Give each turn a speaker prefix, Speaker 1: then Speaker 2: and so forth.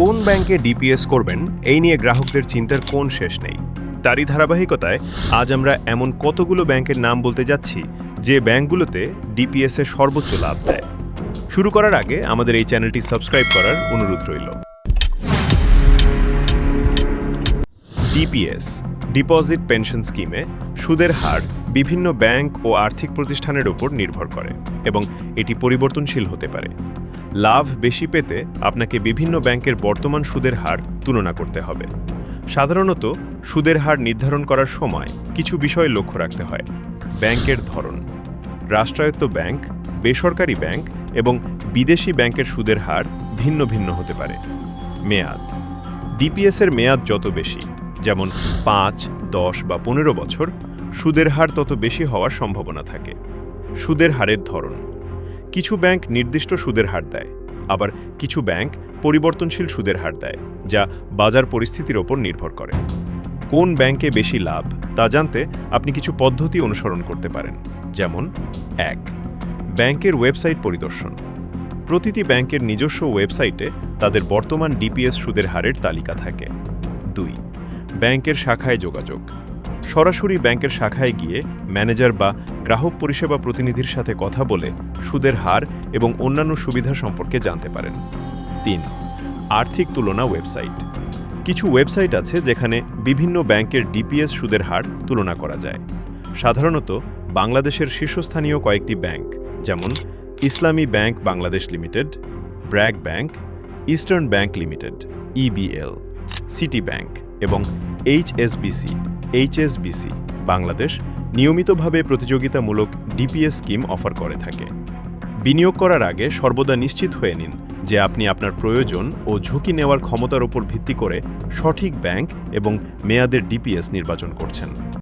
Speaker 1: কোন ব্যাংকে ডিপিএস করবেন, এই নিয়ে গ্রাহকদের চিন্তার কোন শেষ নেই। তারই ধারাবাহিকতায় আজ আমরা এমন কতগুলো ব্যাংকের নাম বলতে যাচ্ছি, যে ব্যাংকগুলোতে ডিপিএস এর সর্বোচ্চ লাভ দেয়। শুরু করার আগে আমাদের এই চ্যানেলটি সাবস্ক্রাইব করার অনুরোধ রইল। ডিপিএস ডিপোজিট পেনশন স্কিমে সুদের হার বিভিন্ন ব্যাংক ও আর্থিক প্রতিষ্ঠানের উপর নির্ভর করে এবং এটি পরিবর্তনশীল হতে পারে। লাভ বেশি পেতে আপনাকে বিভিন্ন ব্যাংকের বর্তমান সুদের হার তুলনা করতে হবে। সাধারণত, সুদের হার নির্ধারণ করার সময় কিছু বিষয় লক্ষ্য রাখতে হয়। ব্যাংকের ধরন, রাষ্ট্রায়ত্ত ব্যাংক, বেসরকারি ব্যাংক এবং বিদেশি ব্যাংকের সুদের হার ভিন্ন ভিন্ন হতে পারে। মেয়াদ, ডিপিএস এর মেয়াদ যত বেশি, যেমন পাঁচ, দশ বা পনেরো বছর, সুদের হার তত বেশি হওয়ার সম্ভাবনা থাকে। সুদের হারের ধরন কিছু ব্যাংক নির্দিষ্ট সুদের হার দেয়, আবার কিছু ব্যাংক পরিবর্তনশীল সুদের হার দেয়, যা বাজার পরিস্থিতির ওপর নির্ভর করে। কোন ব্যাংকে বেশি লাভ, তা জানতে আপনি কিছু পদ্ধতি অনুসরণ করতে পারেন, যেমন এক, ব্যাংকের ওয়েবসাইট পরিদর্শন। প্রতিটি ব্যাংকের নিজস্ব ওয়েবসাইটে তাদের বর্তমান ডিপিএস সুদের হারের তালিকা থাকে। দুই, ব্যাংকের শাখায় যোগাযোগ। সরাসরি ব্যাংকের শাখায় গিয়ে ম্যানেজার বা গ্রাহক পরিষেবা প্রতিনিধির সাথে কথা বলে সুদের হার এবং অন্যান্য সুবিধা সম্পর্কে জানতে পারেন। তিন, আর্থিক তুলনা ওয়েবসাইট। কিছু ওয়েবসাইট আছে যেখানে বিভিন্ন ব্যাংকের ডিপিএস সুদের হার তুলনা করা যায়। সাধারণত বাংলাদেশের শীর্ষস্থানীয় কয়েকটি ব্যাংক, যেমন Islami Bank Bangladesh Limited, BRAC Bank, Eastern Bank Limited, EBL, City Bank এবং এইচএসবিসি এইচএসবিসি, বাংলাদেশ নিয়মিতভাবে প্রতিযোগিতামূলক ডিপিএস স্কিম অফার করে থাকে। বিনিয়োগ করার আগে সর্বদা নিশ্চিত হয়ে নিন যে আপনি আপনার প্রয়োজন ও ঝুঁকি নেওয়ার ক্ষমতার উপর ভিত্তি করে সঠিক ব্যাংক এবং মেয়াদের ডিপিএস নির্বাচন করছেন।